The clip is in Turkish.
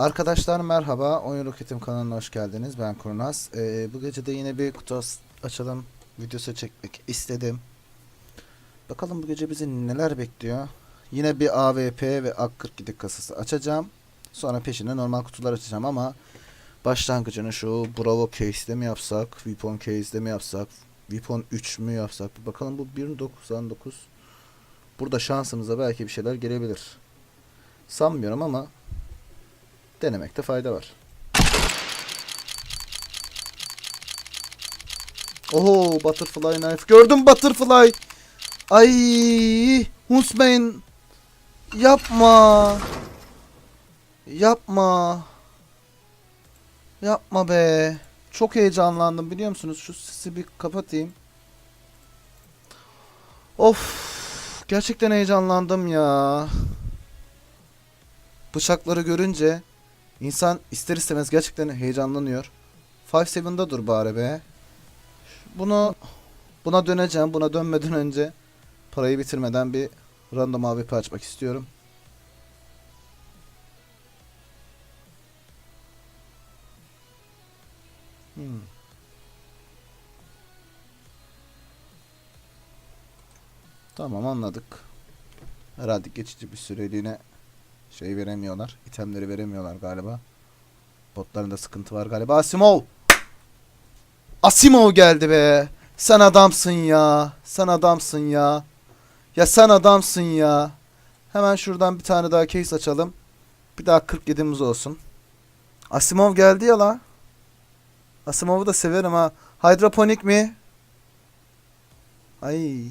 Arkadaşlar merhaba. Oyun Roketim kanalına hoş geldiniz. Ben Kurnaz. Ee, bu gece de yine bir kutu açalım videosu çekmek istedim. Bakalım bu gece bizi neler bekliyor. Yine bir AWP ve AK-47 kasası açacağım. Sonra peşine normal kutular açacağım ama başlangıcını şu Bravo Case'de mi yapsak, Weapon Case'de mi yapsak, Weapon 3 mü yapsak? Bakalım bu 1.99. Burada şansımıza belki bir şeyler gelebilir. Sanmıyorum ama denemekte fayda var. Oho butterfly knife. Gördüm butterfly. Ay Huntsman. Yapma. Yapma. Yapma be. Çok heyecanlandım biliyor musunuz? Şu sesi bir kapatayım. Of. Gerçekten heyecanlandım ya. Bıçakları görünce insan ister istemez gerçekten heyecanlanıyor. 5-7'da dur bari be. Bunu buna döneceğim. Buna dönmeden önce parayı bitirmeden bir random AWP açmak istiyorum. Hmm. Tamam anladık. Herhalde geçici bir süreliğine şey veremiyorlar. itemleri veremiyorlar galiba. Botlarında sıkıntı var galiba. Asimov! Asimov geldi be. Sen adamsın ya. Sen adamsın ya. Ya sen adamsın ya. Hemen şuradan bir tane daha case açalım. Bir daha 47'miz olsun. Asimov geldi ya la. Asimov'u da severim ha. Hydroponik mi? Ay.